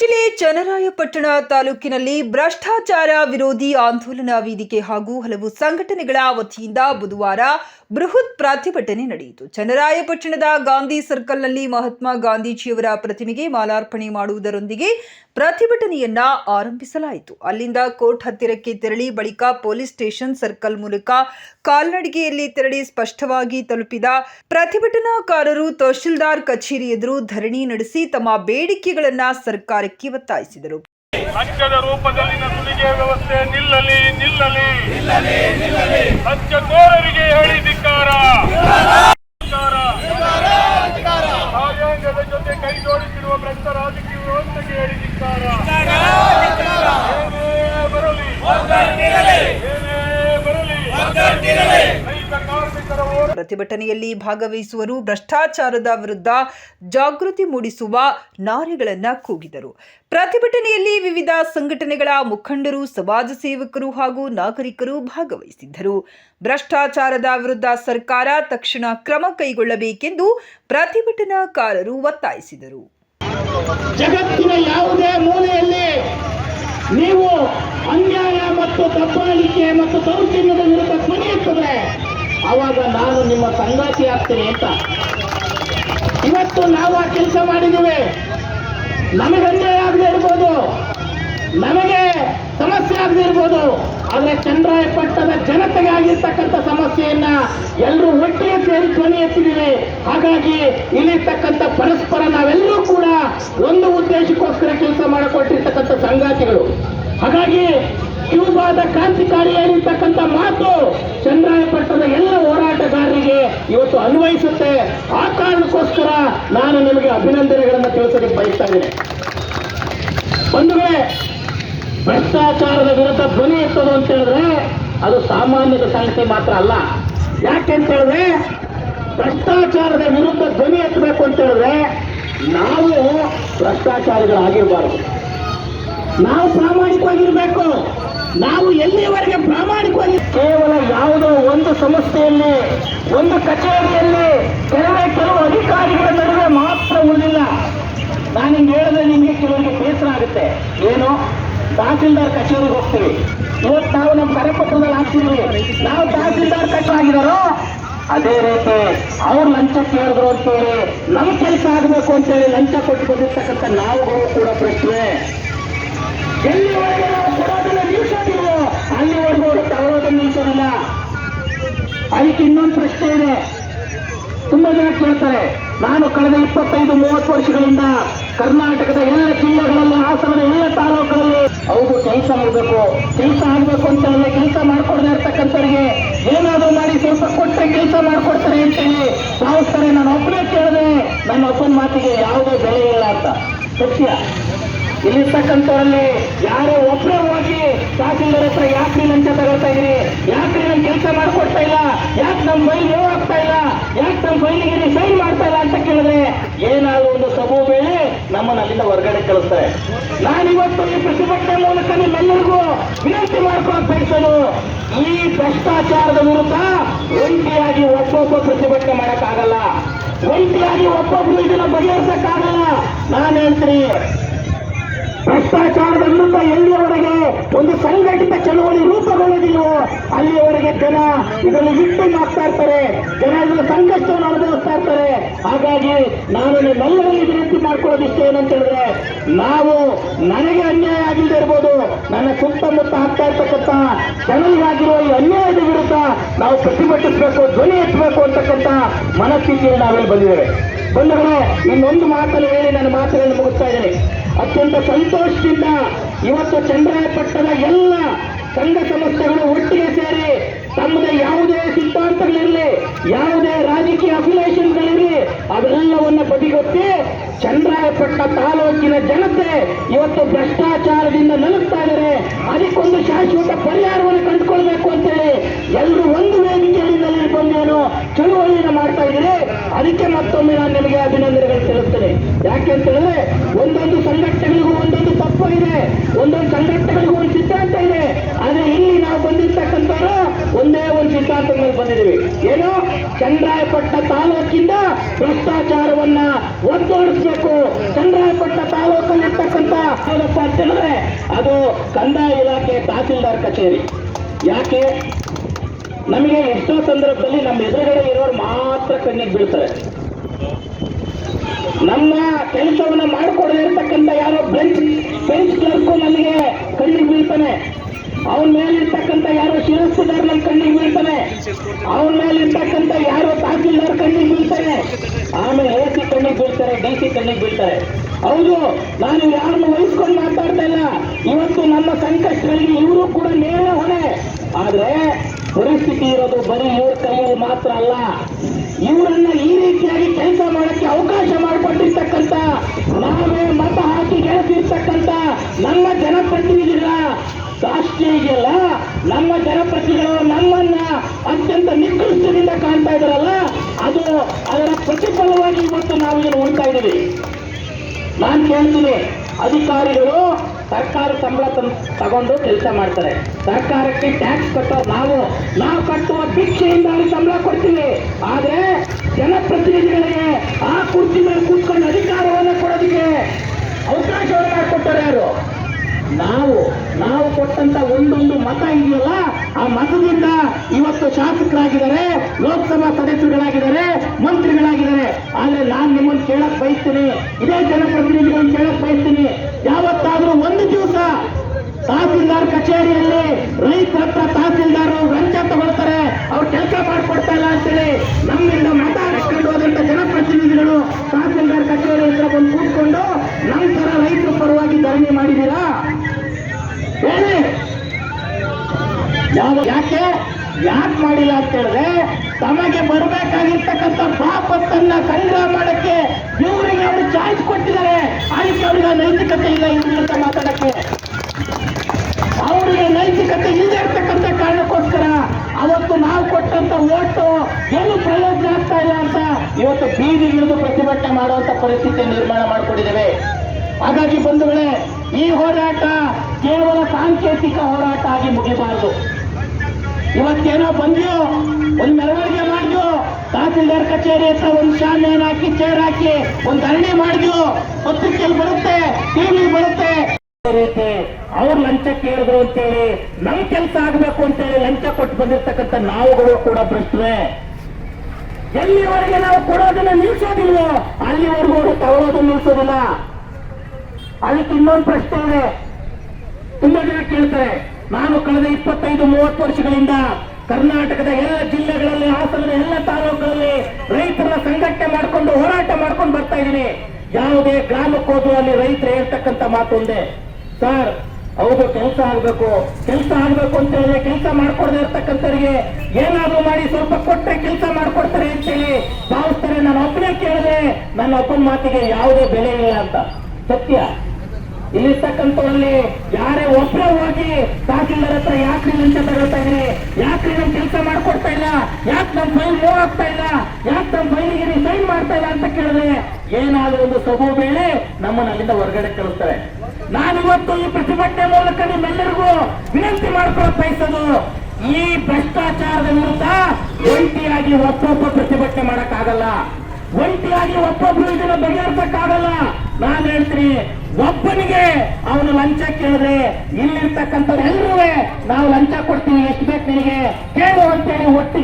ಜಿಲ್ಲೆ ಚನ್ನರಾಯಪಟ್ಟಣ ತಾಲೂಕಿನಲ್ಲಿ ಭ್ರಷ್ಟಾಚಾರ ವಿರೋಧಿ ಆಂದೋಲನ ವೇದಿಕೆ ಹಾಗೂ ಹಲವು ಸಂಘಟನೆಗಳ ವತಿಯಿಂದ ಬುಧವಾರ ಬೃಹತ್ ಪ್ರತಿಭಟನೆ ನಡೆಯಿತು. ಚನ್ನರಾಯಪಟ್ಟಣದ ಗಾಂಧಿ ಸರ್ಕಲ್ನಲ್ಲಿ ಮಹಾತ್ಮ ಗಾಂಧೀಜಿಯವರ ಪ್ರತಿಮೆಗೆ ಮಾಲಾರ್ಪಣೆ ಮಾಡುವುದರೊಂದಿಗೆ ಪ್ರತಿಭಟನೆಯನ್ನ ಆರಂಭಿಸಲಾಯಿತು. ಅಲ್ಲಿಂದ ಕೋರ್ಟ್ ಹತ್ತಿರಕ್ಕೆ ತೆರಳಿ ಬಳಿಕ ಪೊಲೀಸ್ ಸ್ಟೇಷನ್ ಸರ್ಕಲ್ ಮೂಲಕ ಕಾಲ್ನಡಿಗೆಯಲ್ಲಿ ತೆರಳಿ ಸ್ಪಷ್ಟವಾಗಿ ತಲುಪಿದ ಪ್ರತಿಭಟನಾಕಾರರು ತಹಶೀಲ್ದಾರ್ ಕಚೇರಿ ಎದುರು ಧರಣಿ ನಡೆಸಿ ತಮ್ಮ ಬೇಡಿಕೆಗಳನ್ನ ಸರ್ಕಾರಕ್ಕೆ ಒತ್ತಾಯಿಸಿದರು. ಲಂಚದ ರೂಪದಲ್ಲಿನ ಸುಲಿಗೆ ವ್ಯವಸ್ಥೆ ನಿಲ್ಲಲಿ ನಿಲ್ಲಲಿ. ಲಂಚಕೋರರಿಗೆ ಹೇಳಿ ಪ್ರತಿಭಟನೆಯಲ್ಲಿ ಭಾಗವಹಿಸುವರು ಭ್ರಷ್ಟಾಚಾರದ ವಿರುದ್ಧ ಜಾಗೃತಿ ಮೂಡಿಸುವ ನಾರೆಗಳನ್ನ ಕೂಗಿದರು. ಪ್ರತಿಭಟನೆಯಲ್ಲಿ ವಿವಿಧ ಸಂಘಟನೆಗಳ ಮುಖಂಡರು, ಸಮಾಜ ಸೇವಕರು ಹಾಗೂ ನಾಗರಿಕರು ಭಾಗವಹಿಸಿದ್ದರು. ಭ್ರಷ್ಟಾಚಾರದ ವಿರುದ್ಧ ಸರ್ಕಾರ ತಕ್ಷಣ ಕ್ರಮ ಕೈಗೊಳ್ಳಬೇಕೆಂದು ಪ್ರತಿಭಟನಾಕಾರರು ಒತ್ತಾಯಿಸಿದರು. ಜಗತ್ತಿನ ಯಾವುದೇ ಮೂಲೆಯಲ್ಲಿ ನೀವು ಅನ್ಯಾಯ ಮತ್ತು ದಬ್ಬಾಳಿಕೆ ಮತ್ತು ದೌರ್ಜನ್ಯದ ವಿರುದ್ಧ ಧ್ವನಿ ಎತ್ತಿದ್ರೆ ಆವಾಗ ನಾನು ನಿಮ್ಮ ಸಂಗಾತಿ ಆಗ್ತೀನಿ ಅಂತ. ಇವತ್ತು ನಾವು ಆ ಕೆಲಸ ಮಾಡಿದ್ದೇವೆ. ನಮಗೆ ಅನ್ಯಾಯ ಆಗದೆ ಇರ್ಬೋದು. ನಮಗೆ ಸಮಸ್ಯೆ ಆಗದೆ ಇರ್ಬೋದು. ಆದರೆ ಚಂದ್ರಾಯಪಟ್ಟದ ಜನತೆಗೆ ಆಗಿರ್ತಕ್ಕಂಥ ಸಮಸ್ಯೆಯನ್ನ ಎಲ್ಲರೂ ಒಟ್ಟಿಗೆ ಸೇರಿ ಧ್ವನಿ ಹಾಗಾಗಿ ಇಲ್ಲಿರ್ತಕ್ಕಂಥ ಪರಸ್ಪರ ನಾವೆಲ್ಲರೂ ಕೂಡ ಒಂದು ಉದ್ದೇಶಕ್ಕೋಸ್ಕರ ಕೆಲಸ ಮಾಡಿಕೊಟ್ಟಿರ್ತಕ್ಕಂಥ ಸಂಗಾತಿಗಳು. ಹಾಗಾಗಿ ಕ್ಯೂಬಾದ ಕ್ರಾಂತಿಕಾರಿ ಏನಿರ್ತಕ್ಕಂಥ ಮಾತು ಚಂದ್ರಾಯಪಟ್ಟಣದ ಎಲ್ಲ ಹೋರಾಟಗಾರರಿಗೆ ಇವತ್ತು ಅನ್ವಯಿಸುತ್ತೆ. ಆ ಕಾರಣಕ್ಕೋಸ್ಕರ ನಾನು ನಿಮಗೆ ಅಭಿನಂದನೆಗಳನ್ನು ತಿಳಿಸೋದಕ್ಕೆ ಬಯಸ್ತಾ ಇದ್ದೇನೆ. ಬಂಧುಗಳೇ, ಭ್ರಷ್ಟಾಚಾರದ ವಿರುದ್ಧ ಧ್ವನಿ ಎತ್ತದು ಅಂತ ಹೇಳಿದ್ರೆ ಅದು ಸಾಮಾನ್ಯದ ಸಂಗತಿ ಮಾತ್ರ ಅಲ್ಲ. ಯಾಕೆ ಅಂತ ಹೇಳಿದ್ರೆ ಭ್ರಷ್ಟಾಚಾರದ ವಿರುದ್ಧ ಧ್ವನಿ ಎತ್ತಬೇಕು ಅಂತ ಹೇಳಿದ್ರೆ ನಾವು ಭ್ರಷ್ಟಾಚಾರಿಗಳಾಗಿರಬಾರದು. ನಾವು ಪ್ರಾಮಾಣಿಕವಾಗಿರಬೇಕು. ನಾವು ಎಲ್ಲಿಯವರೆಗೆ ಪ್ರಾಮಾಣಿಕವಾಗಿ ಕೇವಲ ಯಾವುದೋ ಒಂದು ಸಂಸ್ಥೆಯಲ್ಲಿ, ಒಂದು ಕಚೇರಿಯಲ್ಲಿ ಕೆಲವೇ ಕೆಲವು ಅಧಿಕಾರಿಗಳ ನಡುವೆ ಮಾತ್ರ ಉಳಿದಿಲ್ಲ. ನಾನು ಹಿಂಗೆ ಹೇಳಿದ್ರೆ ನಿಮಗೆ ಕೆಲವರಿಗೆ ಬೇಸರ ಆಗುತ್ತೆ. ಏನು? ತಹಸೀಲ್ದಾರ್ ಕಚೇರಿಗೆ ಹೋಗ್ತೀವಿ. ಇವತ್ತು ನಾವು ನಮ್ಮ ಕರೆಪತ್ರದಲ್ಲಿ ಹಾಕ್ತೀವಿ ನಾವು ತಹಸೀಲ್ದಾರ್ ಆಗಿದಾರೋ ಅದೇ ರೀತಿ ಅವ್ರು ಲಂಚ ಕೇಳಿದ್ರು ಅಂತೇಳಿ ನಮ್ಮ ಕೆಲಸ ಆಗಬೇಕು ಅಂತೇಳಿ ಲಂಚ ಕೊಟ್ಟು ಬಂದಿರ್ತಕ್ಕಂಥ ನಾವುಗಳು ಕೂಡ ಪ್ರಶ್ನೆ. ಎಲ್ಲಿವರೆಗೆ ನಾವು ಕೊಡೋದನ್ನ ನಿಲ್ಸೋದಿಲ್ವೋ? ಅಲ್ಲಿವರೆಗೂ ಅವರು ನಿಲ್ಸೋದಿಲ್ಲ. ಅದಕ್ಕೆ ಇನ್ನೊಂದು ಪ್ರಶ್ನೆ ಇದೆ. ತುಂಬಾ ಜನ ಕೇಳ್ತಾರೆ, ನಾನು ಕಳೆದ ಇಪ್ಪತ್ತೈದು, ಮೂವತ್ತು ವರ್ಷಗಳಿಂದ ಕರ್ನಾಟಕದ ಎಲ್ಲ ಜಿಲ್ಲೆಗಳಲ್ಲಿ, ಹಾಸನದ ಎಲ್ಲ ತಾಲೂಕುಗಳಲ್ಲಿ ಅವರು ಕೆಲಸ ಮಾಡಬೇಕು. ಕೆಲಸ ಆಗಬೇಕು ಅಂತ ಹೇಳಿದ್ರೆ ಕೆಲಸ ಮಾಡ್ಕೊಡದೆ ಇರ್ತಕ್ಕಂಥವ್ರಿಗೆ ಏನಾದರೂ ಮಾಡಿ ಸ್ವಲ್ಪ ಕೊಟ್ಟರೆ ಕೆಲಸ ಮಾಡ್ಕೊಡ್ತಾರೆ ಅಂತ ಹೇಳಿ ನಾವು ಸರಿ, ನಾನು ಒಬ್ಬನೇ ಕೇಳಿದೆ. ನನ್ನ ಒಬ್ಬನ ಮಾತಿಗೆ ಯಾವುದೇ ಬೆಲೆ ಇಲ್ಲ ಅಂತ. ಸತ್ಯ. ಇಲ್ಲಿರ್ತಕ್ಕಂಥವರಲ್ಲಿ ಯಾರೇ ಒಬ್ಬರೇ ಹೋಗಿ ತಹಸೀಲ್ದಾರ್ ಹತ್ರ ಯಾಕ್ರಿ ಲಂಚ ತಗೊಳ್ತಾ ಇದ್ರಿ? ಯಾಕೆ ನೀನು ಕೆಲಸ ಮಾಡ್ಕೊಡ್ತಾ ಇಲ್ಲ? ಯಾಕೆ ನಮ್ಮ ಮೈ ನೋವಾಗ್ತಾ ಇಲ್ಲ? ಯಾಕೆ ನಮ್ಮ ಫೈಲಿಗೆ ಸೈನ್ ಮಾಡ್ತಾ ಇಲ್ಲ ಅಂತ ಕೇಳಿದ್ರೆ ಏನಾದ್ರು ಒಂದು ಸಭು ವೇಳೆ ನಮ್ಮನ್ನ ಅಲ್ಲಿಂದ ಹೊರಗಡೆ ಕಳಿಸ್ತಾರೆ. ನಾನಿವತ್ತು ಈ ಪ್ರತಿಭಟನೆ ಮೂಲಕ ನಿಮ್ಮೆಲ್ಲರಿಗೂ ವಿನಂತಿ ಮಾಡ್ಕೊಂಡು ಬಯಸೋದು. ಈ ಭ್ರಷ್ಟಾಚಾರದ ವಿರುದ್ಧ ಒಂಟಿಯಾಗಿ ಒಬ್ಬೊಬ್ಬ ಪ್ರತಿಭಟನೆ ಮಾಡಕ್ಕಾಗಲ್ಲ. ಒಂಟಿಯಾಗಿ ಒಬ್ಬೊಬ್ಬರು ಇದನ್ನ ಬಗೆಹರಿಸಕ್ಕಾಗಲ್ಲ. ನಾನು ಹೇಳ್ತೀನಿ ಭ್ರಷ್ಟಾಚಾರದ ವಿರುದ್ಧ ಎಲ್ಲಿಯವರೆಗೆ ಒಂದು ಸಂಘಟಿತ ಚಳವಳಿ ರೂಪುಗೊಳ್ಳುವುದಿಲ್ಲವೋ ಅಲ್ಲಿಯವರೆಗೆ ಜನ ಇದನ್ನು ಇಟ್ಟು ಮಾಡ್ತಾ ಇರ್ತಾರೆ. ಜನ ಇದನ್ನು ಸಂಘರ್ಷವನ್ನು ಅನುಭವಿಸ್ತಾ ಇರ್ತಾರೆ. ಹಾಗಾಗಿ ನಾನು ನಿಮ್ಮೆಲ್ಲರಲ್ಲಿ ವಿನಂತಿ ಮಾಡ್ಕೊಳ್ಳೋದು ಇಷ್ಟ ಏನಂತ ಹೇಳಿದ್ರೆ, ನಾವು ನನಗೆ ಅನ್ಯಾಯ ಆಗಿಲ್ಲದೆ ಇರ್ಬೋದು. ನನ್ನ ಸುತ್ತಮುತ್ತ ಆಗ್ತಾ ಇರ್ತಕ್ಕಂಥ ಜನರಿಗಾಗಿರುವ ಈ ಅನ್ಯಾಯದ ವಿರುದ್ಧ ನಾವು ಪ್ರತಿಭಟಿಸಬೇಕು, ಧ್ವನಿ ಎತ್ತಬೇಕು ಅಂತಕ್ಕಂಥ ಮನಸ್ಥಿತಿಯಲ್ಲಿ ನಾವೇ ಬಂದಿದ್ದೇವೆ. ಬಂಧುಗಳೇ ಇನ್ನೊಂದು ಮಾತನ್ನು ಹೇಳಿ, ನನ್ನ ಮಾತನ್ನು ಮುಗಿಸ್ತಾ ಇದ್ದೇನೆ. ಅತ್ಯಂತ ಸಂತೋಷದಿಂದ ಇವತ್ತು ಚಂದ್ರಾಯಪಟ್ಟದ ಎಲ್ಲ ಸಂಘ ಸಂಸ್ಥೆಗಳು ಒಟ್ಟಿಗೆ ಸೇರಿ ತಮ್ಮದೇ ಯಾವುದೇ ಸಿದ್ಧಾಂತಗಳಿರಲಿ, ಯಾವುದೇ ರಾಜಕೀಯ ಅಫಿಲೇಷನ್ಗಳಿರಲಿ ಅದೆಲ್ಲವನ್ನ ಬದಿಗೊತ್ತಿ ಚಂದ್ರಾಯಪಟ್ಟಣ ತಾಲೂಕಿನ ಜನತೆ ಇವತ್ತು ಭ್ರಷ್ಟಾಚಾರದಿಂದ ನಲುಗ್ತಾ ಇದ್ದಾರೆ. ಅದಕ್ಕೊಂದು ಶಾಶ್ವತ ಪರಿಹಾರವನ್ನು ಕಂಡುಕೊಳ್ಬೇಕು ಅಂತೇಳಿ ಎಲ್ಲರೂ ಒಂದು ವೇದಿಕೆಯಲ್ಲಿ ನಲ್ಲಿ ಬಂದೇನು ಚಳುವಳಿಯನ್ನು ಮಾಡ್ತಾ ಇದ್ದೀರಿ. ಅದಕ್ಕೆ ಮತ್ತೊಮ್ಮೆ ನಾನು ನಿಮಗೆ ಅಭಿನಂದನೆಗಳು ತಿಳಿಸ್ತೇನೆ ಯಾಕೆ ಅಂತ ಹೇಳಿದ್ರೆ ಒಂದೊಂದು ಸಂಘಟನೆಗಳಿಗೂ ಒಂದೊಂದು ತತ್ವ ಇದೆ ಒಂದೊಂದು ಸಂಘಟನೆಗಳಿಗೂ ಒಂದು ಸಿದ್ಧಾಂತ ಇದೆ ಆದ್ರೆ ಇಲ್ಲಿ ನಾವು ಬಂದಿರ್ತಕ್ಕಂಥವ್ರು ಒಂದೇ ಒಂದು ಸಿದ್ಧಾಂತದ ಮೇಲೆ ಬಂದಿದ್ದೀವಿ ಏನು? ಚಂದ್ರಾಯಪಟ್ಟ ತಾಲೂಕಿಂದ ಭ್ರಷ್ಟಾಚಾರವನ್ನ ಒತ್ತೋಡಿಸ್ಬೇಕು. ಚಂದ್ರಾಯಪಟ್ಟ ತಾಲೂಕಲ್ಲಿರ್ತಕ್ಕಂಥ ಅದು ಕಂದಾಯ ಇಲಾಖೆ ತಹಸೀಲ್ದಾರ್ ಕಚೇರಿ. ಯಾಕೆ? ನಮಗೆ ಎಷ್ಟೋ ಸಂದರ್ಭದಲ್ಲಿ ನಮ್ಮ ಎದುರುಗಡೆ ಇರೋರು ಮಾತ್ರ ಕಣ್ಣಿಗೆ ಬೀಳ್ತಾರೆ. ನಮ್ಮ ಕೆಲಸವನ್ನ ಮಾಡಿಕೊಡದೇ ಇರ್ತಕ್ಕಂಥ ಯಾರೋ ಬೆಂಚ್ ಬೆಂಚ್ ಕ್ಲರ್ಕು ನಮಗೆ ಕಣ್ಣಿಗೆ ಬೀಳ್ತಾನೆ. ಅವನ ಮೇಲೆ ನಮ್ಮ ಕಣ್ಣಿಗೆ ಬೀಳ್ತಾನೆ ಅವ್ರ ಮೇಲೆ ಇರ್ತಕ್ಕಂಥ ಯಾರೋ ತಹಸೀಲ್ದಾರ್ ಕಣ್ಣಿಗೆ ಬೀಳ್ತಾನೆ ಆಮೇಲೆ ಎ ಸಿ ಕಣ್ಣಿಗೆ ಬೀಳ್ತಾರೆ ಡಿ ಸಿ ಕಣ್ಣಿಗೆ ಬೀಳ್ತಾರೆ. ಹೌದು, ನಾನು ಯಾರನ್ನು ವಹಿಸ್ಕೊಂಡು ಮಾತಾಡ್ತಾ ಇಲ್ಲ. ಇವತ್ತು ನಮ್ಮ ಸಂಕಷ್ಟದಲ್ಲಿ ಇವರು ಕೂಡ ನೇರ ಹೊಣೆ. ಆದ್ರೆ ಪರಿಸ್ಥಿತಿ ಇರೋದು ಬರೀ ಇವ್ರ ಕೈಯಲ್ಲಿ ಮಾತ್ರ ಅಲ್ಲ. ಇವರನ್ನ ಈ ರೀತಿಯಾಗಿ ಕೆಲಸ ಮಾಡಕ್ಕೆ ಅವಕಾಶ ಮಾಡಿಕೊಟ್ಟಿರ್ತಕ್ಕಂಥ, ನಾವೇ ಮತ ಹಾಕಿ ಗೆಲ್ಲಿಸಿರ್ತಕ್ಕಂಥ ನಮ್ಮ ಜನಪ್ರತಿನಿಧಿಗಳ ರಾಷ್ಟ್ರೀಯ ನಮ್ಮ ಜನಪ್ರತಿಗಳು ನಮ್ಮನ್ನ ಅತ್ಯಂತ ನಿಕೃಷ್ಟದಿಂದ ಕಾಣ್ತಾ ಇದ್ರಲ್ಲ ಅದು ಅದರ ಪ್ರತಿಫಲವಾಗಿ ಇವತ್ತು ನಾವು ಏನು ಉಳ್ತಾ ಇದ್ದೀವಿ. ನಾನು ಕೇಳ್ತೀನಿ, ಅಧಿಕಾರಿಗಳು ಸರ್ಕಾರ ಸಂಬಳ ತಗೊಂಡು ಕೆಲಸ ಮಾಡ್ತಾರೆ. ಸರ್ಕಾರಕ್ಕೆ ಟ್ಯಾಕ್ಸ್ ಕಟ್ಟೋ ನಾವು ನಾವು ಕಟ್ಟುವ ಭಿಕ್ಷೆಯಿಂದ ಅವ್ರಿಗೆ ಸಂಬಳ ಕೊಡ್ತೀವಿ. ಆದ್ರೆ ಜನಪ್ರತಿನಿಧಿಗಳಿಗೆ ಆ ಕುರ್ಚಿ ಮೇಲೆ ಕೂತ್ಕೊಂಡು ಅಧಿಕಾರವನ್ನು ಕೊಡೋದಕ್ಕೆ ಅವಕಾಶವನ್ನು ಮಾಡಿಕೊಟ್ಟಾರೆ ಯಾರು? ನಾವು ನಾವು ಕೊಟ್ಟಂತ ಒಂದೊಂದು ಮತ ಇದೆಯಲ್ಲ, ಆ ಮತದಿಂದ ಇವತ್ತು ಶಾಸಕರಾಗಿದ್ದಾರೆ, ಲೋಕಸಭಾ ಸದಸ್ಯರುಗಳಾಗಿದ್ದಾರೆ, ಮಂತ್ರಿಗಳಾಗಿದ್ದಾರೆ. ಆದ್ರೆ ನಾನು ನಿಮ್ಮನ್ನು ಕೇಳಕ್ ಬಯಸ್ತೀನಿ. ಇದೇ ಜನಪ್ರತಿನಿಧಿಗಳನ್ನು ಕೇಳಕ್ ಬಯಸ್ತೀನಿ. ಯಾವತ್ತಾದ್ರೂ ಒಂದು ದಿವಸ ತಹಸೀಲ್ದಾರ್ ಕಚೇರಿಯಲ್ಲಿ ರೈತರ ಹತ್ರ ತಹಸೀಲ್ದಾರ್ ಲಂಚ ತಗೊಳ್ತಾರೆ, ಅವ್ರು ಕೆಲಸ ಮಾಡ್ಕೊಡ್ತಾ ಇಲ್ಲ ಅಂತೇಳಿ ನಮ್ಮಿಂದ ಮತ ಹಾಕೊಂಡು ಹೋದಂತ ಜನಪ್ರತಿನಿಧಿಗಳು ತಹಸೀಲ್ದಾರ್ ಕಚೇರಿ ಹತ್ರ ಬಂದು ಕೂತ್ಕೊಂಡು ನಮ್ಮ ತರ ರೈತರ ಪರವಾಗಿ ಧರಣಿ ಮಾಡಿದ್ದೀರಾ ಹೇಳಿ ಯಾವ ಯಾಕೆ ಯಾಕೆ ಮಾಡಿಲ್ಲ ಅಂತ ಹೇಳಿದ್ರೆ ತಮಗೆ ಬರಬೇಕಾಗಿರ್ತಕ್ಕಂಥ ಪಾಪತ್ತನ್ನ ಸಂಗ್ರಹ ಮಾಡಕ್ಕೆ ಇವರಿಗೆ ಅವರು ಚಾಯ್ಸ್ ಕೊಟ್ಟಿದ್ದಾರೆ ಅದಕ್ಕೆ ಅವರಿಗೆ ನೈತಿಕತೆ ಇಲ್ಲ ಅಂತ ಮಾತಾಡಕ್ಕೆ. ಅವರಿಗೆ ನೈತಿಕತೆ ಇಲ್ಲದೆ ಇರ್ತಕ್ಕಂಥ ಕಾರಣಕ್ಕೋಸ್ಕರ ಅವತ್ತು ನಾವು ಕೊಟ್ಟಂತ ಓಟು ಏನು ಪ್ರಯೋಜನ ಆಗ್ತಾ ಇಲ್ಲ ಅಂತ ಇವತ್ತು ಬೀದಿಗಿಳಿದು ಪ್ರತಿಭಟನೆ ಮಾಡುವಂತ ಪರಿಸ್ಥಿತಿ ನಿರ್ಮಾಣ ಮಾಡಿಕೊಂಡಿದ್ದೇವೆ. ಹಾಗಾಗಿ ಬಂಧುಗಳೇ, ಈ ಹೋರಾಟ ಕೇವಲ ಸಾಂಕೇತಿಕ ಹೋರಾಟ ಆಗಿ ಮುಗಿಬಾರದು. ಇವತ್ತೇನೋ ಬಂದ್ಯೋ ಒಂದು ಮೆರವಣಿಗೆ ಮಾಡಿದ್ವು ತಹಸೀಲ್ದಾರ್ ಕಚೇರಿ ಹತ್ರ ಒಂದು ಶಾಮಿಯಾನ ಹಾಕಿ ಚೇರ್ ಹಾಕಿ, ಒಂದು ಧರಣಿ ಮಾಡಿದ್ವು ಪತ್ರಿಕೆಯಲ್ಲಿ ಬರುತ್ತೆ ಟಿವಿ ಬರುತ್ತೆ. ರೀತಿ ಅವ್ರು ಲಂಚ ಕೇಳಿದ್ರು ಅಂತೇಳಿ ನಮ್ ಕೆಲ್ಸ ಆಗ್ಬೇಕು ಅಂತೇಳಿ ಲಂಚ ಕೊಟ್ಟು ಬಂದಿರ್ತಕ್ಕಂಥ ನಾವುಗಳು ಕೂಡ ಪ್ರಶ್ನೆ ಎಲ್ಲಿವರೆಗೆ ನಾವು ಕೊಡೋದನ್ನ ನಿಲ್ಸೋದಿಲ್ವೋ? ಅಲ್ಲಿವರೆಗೂ ಅವರು ತಗೊಳ್ಳೋದನ್ನ ನಿಲ್ಸೋದಿಲ್ಲ. ಅದಕ್ಕೆ ಇನ್ನೊಂದು ಪ್ರಶ್ನೆ ಇದೆ. ತುಂಬಾ ಜನ ಕೇಳ್ತಾರೆ, ನಾನು ಕಳೆದ ಇಪ್ಪತ್ತೈದು, ಮೂವತ್ತು ವರ್ಷಗಳಿಂದ ಕರ್ನಾಟಕದ ಎಲ್ಲ ಜಿಲ್ಲೆಗಳಲ್ಲಿ, ಹಾಸನದ ಎಲ್ಲ ತಾಲೂಕುಗಳಲ್ಲಿ ರೈತರ ಸಂಘಟನೆ ಮಾಡಿಕೊಂಡು, ಹೋರಾಟ ಮಾಡ್ಕೊಂಡು ಬರ್ತಾ ಇದ್ದೀನಿ. ಯಾವುದೇ ಗ್ರಾಮಕ್ಕೆ ಹೋದ್ರು ಅಲ್ಲಿ ರೈತರು ಹೇಳ್ತಕ್ಕಂಥ ಮಾತು ಒಂದೇ. ಸರ್, ಹೌದು, ಕೆಲಸ ಆಗ್ಬೇಕು. ಕೆಲಸ ಆಗ್ಬೇಕು ಅಂತ ಹೇಳಿ ಕೆಲಸ ಮಾಡ್ಕೊಡದೆ ಇರ್ತಕ್ಕಂಥವ್ರಿಗೆ ಏನಾದ್ರೂ ಮಾಡಿ ಸ್ವಲ್ಪ ಕೊಟ್ಟರೆ ಕೆಲಸ ಮಾಡ್ಕೊಡ್ತಾರೆ ಅಂತೇಳಿ ಭಾವಿಸ್ತಾರೆ. ನಾನು ಒಬ್ಬನೇ ಕೇಳಿದ್ರೆ ನನ್ನ ಒಬ್ಬನ ಮಾತಿಗೆ ಯಾವುದೇ ಬೆಲೆ ಇಲ್ಲ ಅಂತ. ಸತ್ಯ. ಇಲ್ಲಿರ್ತಕ್ಕಂಥವರಲ್ಲಿ ಯಾರೇ ಒಬ್ಬರೇ ಹೋಗಿ ತಹಸೀಲ್ದಾರ್ ಹತ್ರ ಯಾಕೆ ಲಂಚ ತಗೊಳ್ತಾ ಇದ್ರಿ? ಯಾಕೆ ನಮ್ ಕೆಲಸ ಮಾಡ್ಕೊಡ್ತಾ ಇಲ್ಲ? ಯಾಕೆ ನಮ್ ಫೈಲ್ ಮೂವ್ ಆಗ್ತಾ ಇಲ್ಲ? ಯಾಕೆ ನಮ್ ಫೈಲಿಗೆ ಸೈನ್ ಮಾಡ್ತಾ ಇಲ್ಲ ಅಂತ ಕೇಳಿದ್ರೆ ಏನಾದ್ರೂ ಒಂದು ಸಬು ಬೇಳೆ ನಮ್ಮನ್ನ ಅಲ್ಲಿಂದ ಹೊರಗಡೆ ಕಳಿಸ್ತಾರೆ. ನಾನಿವತ್ತು ಈ ಪ್ರತಿಭಟನೆ ಮೂಲಕ ನಿಮ್ಮೆಲ್ಲರಿಗೂ ವಿನಂತಿ ಮಾಡ್ಕೊಳಕ್ ಬಯಸೋದು, ಈ ಭ್ರಷ್ಟಾಚಾರದ ವಿರುದ್ಧ ಒಂಟಿಯಾಗಿ ಒಬ್ಬೊಬ್ಬ ಪ್ರತಿಭಟನೆ ಮಾಡಕ್ಕಾಗಲ್ಲ. ಒಂಟಿಯಾಗಿ ಒಬ್ಬೊಬ್ರು ಇದನ್ನ ಬಗೆಹರಿಸಕ್ಕಾಗಲ್ಲ. ನಾನು ಹೇಳ್ತೀನಿ, ಒಬ್ಬನಿಗೆ ಅವನು ಲಂಚ ಕೇಳಿದ್ರೆ ಇಲ್ಲಿರ್ತಕ್ಕಂಥವ್ರು ಎಲ್ಲರೂ ನಾವು ಲಂಚ ಕೊಡ್ತೀವಿ, ಎಷ್ಟು ಬೇಕು ನಿನಗೆ? ಕೇಳು ಅಂತೇಳಿ ಒಟ್ಟಿಗೆ